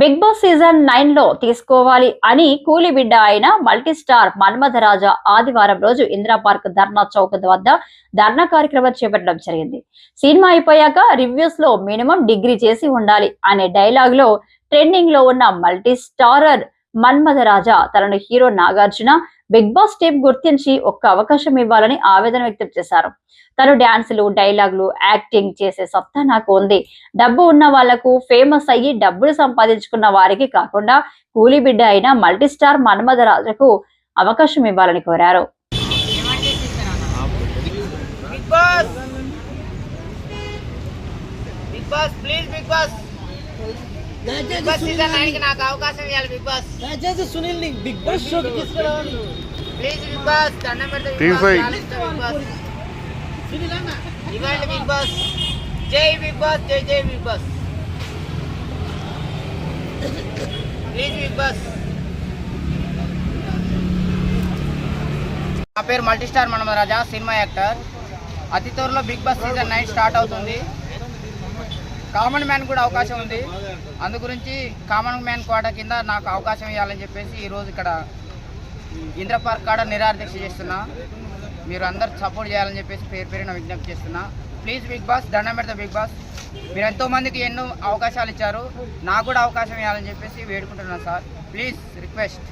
Big boss season నైన్లో తీసుకోవాలి అని కూలి బిడ్డ అయిన మల్టీస్టార్ మన్మథరాజా ఆదివారం రోజు ఇందిరా పార్క్ ధర్నా చౌక్ వద్ద ధర్నా కార్యక్రమం చేపట్టడం జరిగింది. సినిమా అయిపోయాక రివ్యూస్లో మినిమం డిగ్రీ చేసి ఉండాలి అనే డైలాగ్లో ట్రెండింగ్లో ఉన్న మల్టీస్టారర్ స్టారర్ మన్మథరాజా తనను hero Nagarjuna big boss team గుర్తించి ఒక్క అవకాశం ఇవ్వాలని ఆవేదన వ్యక్తం చేశారు. తను డాన్సులు డైలాగులు యాక్టింగ్ చేసే సత్తా నాకు ఉంది. డబ్బు ఉన్న వాళ్ళకు ఫేమస్ అయ్యి డబ్బులు సంపాదించుకున్న వారికి కాకుండా కూలీ బిడ్డ అయిన మల్టీ స్టార్ మన్మథరాజుకు అవకాశం ఇవ్వాలని కోరారు. Big boss! Big boss please big boss! Big boss season nine. కి నాకు అవకాశం ఇవ్వాలి బిగ్ బాస్. దయచేసి సునీల్ని బిగ్ బాస్ షోకి తీసుకురావాలి. ప్లీజ్ బిగ్ బాస్ దండం పెడితే బిగ్ బాస్ fight. చాలా ఇష్టం బిగ్ బాస్. ఇవ్వండి బిగ్ బాస్. జై బిగ్ బాస్ జై జై big boss. Please big boss. నా పేరు మల్టీస్టార్ మనమరాజా సినిమా యాక్టర్. అతి త్వరలో big boss season nine start అవుతుంది. కామన్ మ్యాన్ కూడా అవకాశం ఉంది. అందు గురించి కామన్ మ్యాన్ కోట కింద నాకు అవకాశం ఇవ్వాలని చెప్పేసి ఈరోజు ఇక్కడ ఇంద్ర పార్క్ కాడ నిరాదీక్ష చేస్తున్నా. మీరు అందరు సపోర్ట్ చేయాలని చెప్పేసి పేరు పేరున విజ్ఞప్తి చేస్తున్నా. ప్లీజ్ బిగ్ బాస్ దండం పెడతా బిగ్ బాస్. మీరు ఎంతోమందికి ఎన్నో అవకాశాలు ఇచ్చారు. నాకు కూడా అవకాశం ఇవ్వాలని చెప్పేసి వేడుకుంటున్నాను సార్. Please request.